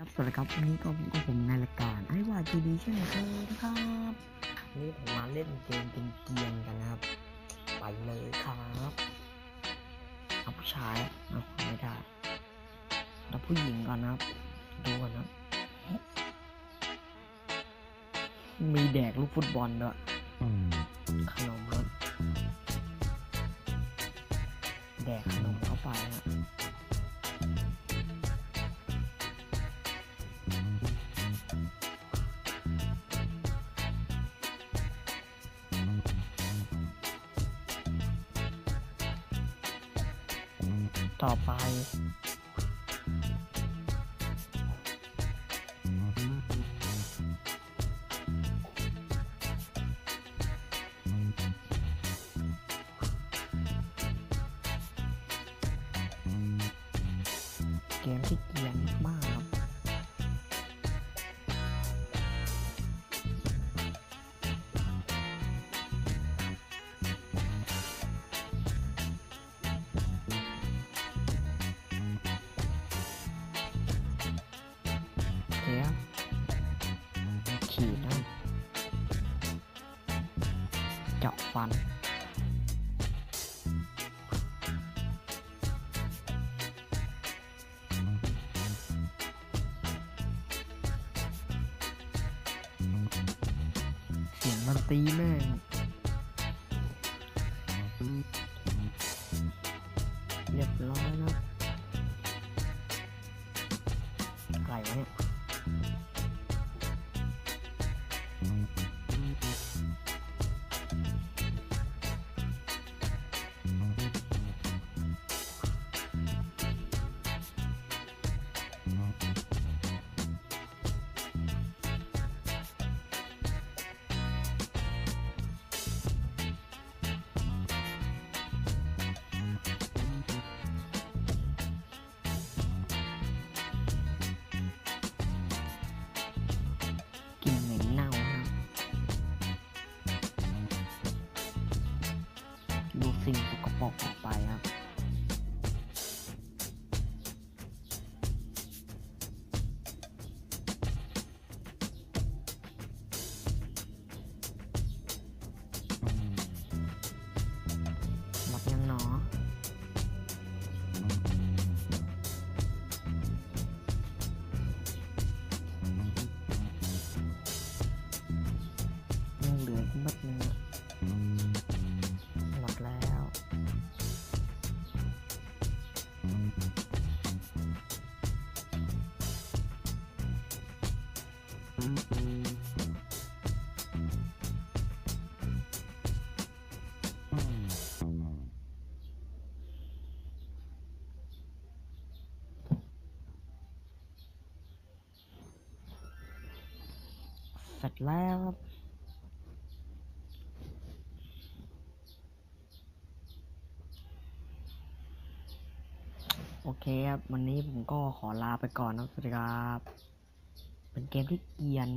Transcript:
ครับสวัสดีครับวันนี้ก็พบกับผมในรายการไอ้ว่าจีดีเช่นเคยนะครับวันนี้ผมมาเล่นเกมเป็นเกียนๆกันนะครับ ไปเลยครับเอาผู้ชายเอาไม่ได้แล้วผู้หญิงก่อนนะครับ ดูก่อนนะ มีแดกลูกฟุตบอลด้วยขนมครับแดกขนมเข้าไปนะ ต่อไป เกมที่ เดี๋ยขีดนะเจาะฟัน เสียงดนตรีแม่งเรียบร้อยนะอะไรวะเนี่ย สิ่งสกปรกออกไปครับ เสร็จแล้วครับโอเคครับ วันนี้ผมก็ขอลาไปก่อนนะสวัสดีครับ เป็นเกมที่เกียน